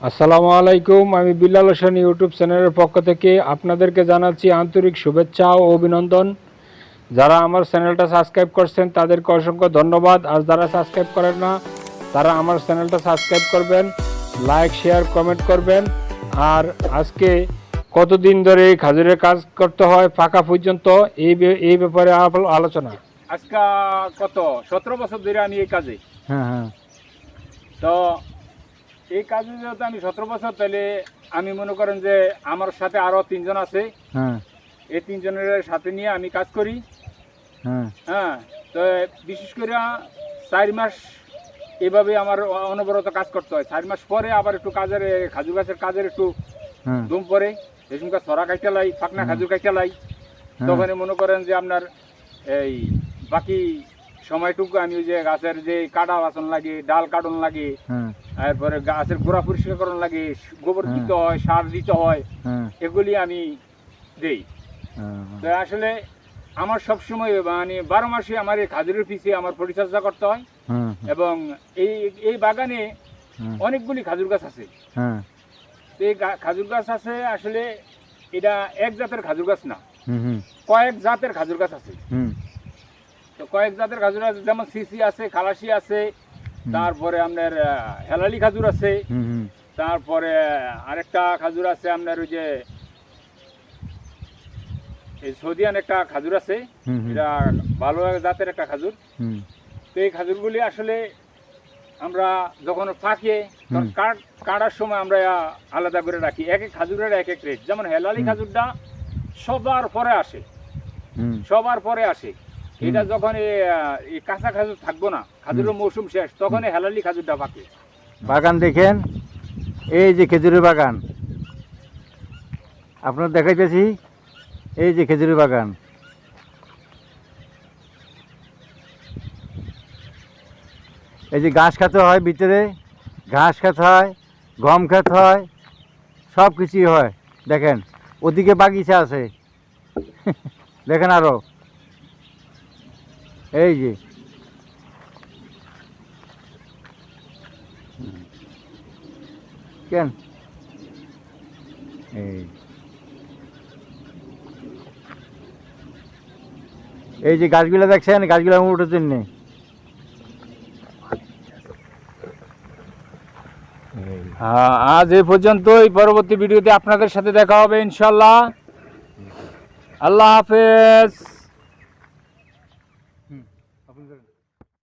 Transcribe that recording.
আসসালামু আলাইকুম আমি বিল্লাল হোসেন ইউটিউব চ্যানেলের পক্ষ থেকে আপনাদেরকে জানাচ্ছি আন্তরিক শুভেচ্ছা ও অভিনন্দন। যারা আমার চ্যানেলটা সাবস্ক্রাইব করছেন তাদেরকে অসংখ্য ধন্যবাদ। আর যারা সাবস্ক্রাইব করেন না তারা আমার চ্যানেলটা সাবস্ক্রাইব করবেন লাইক শেয়ার কমেন্ট করবেন। আর আজকে কতদিন ধরে এই খাজুরের কাজ করতে হয় ফাঁকা পর্যন্ত এই এই ব্যাপারে আলোচনা। আজকা কত? সতেরো বছর ধরে আমি এই কাজে। হ্যাঁ হ্যাঁ। তো এই কাজে যেহেতু আমি সতেরো বছর তাহলে আমি মনে করেন যে আমার সাথে আরও তিনজন আছে। হ্যাঁ। এই তিনজনের সাথে নিয়ে আমি কাজ করি। হ্যাঁ। হ্যাঁ তো বিশেষ করে চার মাস এভাবে আমার অনবরত কাজ করতে হয়। চার মাস পরে আবার একটু কাজের এ, খাজুর গাছের কাজের একটু হ্যাঁ। ধুম পরে এই সময় সরা কাইটা লাই ফাঁকনা হুম। খাজুর কাইটা লাই। হ্যাঁ। তখন মনে করেন যে আপনার এই বাকি সময়টুকু আমি ওই যে গাছের যে কাটা বাসন লাগে ডাল কাটন লাগে হ্যাঁ। তারপরে গাছের গোড়া পরিষ্কার করন লাগে গোবর হ্যাঁ। দিতে হয় সার দিতে হয় হ্যাঁ। এগুলি আমি দেই। তো আসলে আমার সবসময় মানে বারো মাসে আমার এই খাজুরের পিছিয়ে আমার পরিচর্যা করতে হয় এবং এই এই বাগানে অনেকগুলি খাজুর গাছ আছে। এই খাজুর গাছ আছে আসলে এটা এক জাতের খাজুর গাছ না। কয়েক জাতের খাজুর গাছ আছে। কয়েক জাতের খাজুর আছে যেমন সিসি আছে খালাসি আছে তারপরে আপনার হেলালি খাজুর আছে তারপরে আরেকটা খাজুর আছে আপনার ওই যে এই সৌদিয়ান একটা খাজুর আছে এটা ভালো জাতের একটা খাজুর। তো এই খাজুরগুলি আসলে আমরা যখন ফাঁকে কাট কাটার সময় আমরা আলাদা করে রাখি। এক এক খাজুরের এক এক রেট যেমন হেলালি। খাজুরটা সবার পরে আসে। সবার পরে আসে। এটা যখন এই, কাঁচা খাজুর থাকব না খাজুরের মৌসুম শেষ তখন এই হেলালি খাজুরটা পাকে। বাগান দেখেন এই যে খেজুরের বাগান। আপনার দেখাইতেছি এই যে খেজুরের বাগান। এই যে ঘাস খেতে হয় ভিতরে ঘাস খেতে হয় গম খেতে হয় সব কিছুই হয়। দেখেন ওদিকে বাগিচা আছে। দেখেন আরও। এই যে। কেন? এই। এই যে গাছগুলো দেখছেন, গাছগুলো আমার উঠার জন্যে। আ- আজ এই পর্যন্তই। পরবর্তী ভিডিওতে আপনাদের সাথে দেখা হবে ইনশাল্লাহ আল্লাহ হাফেজ।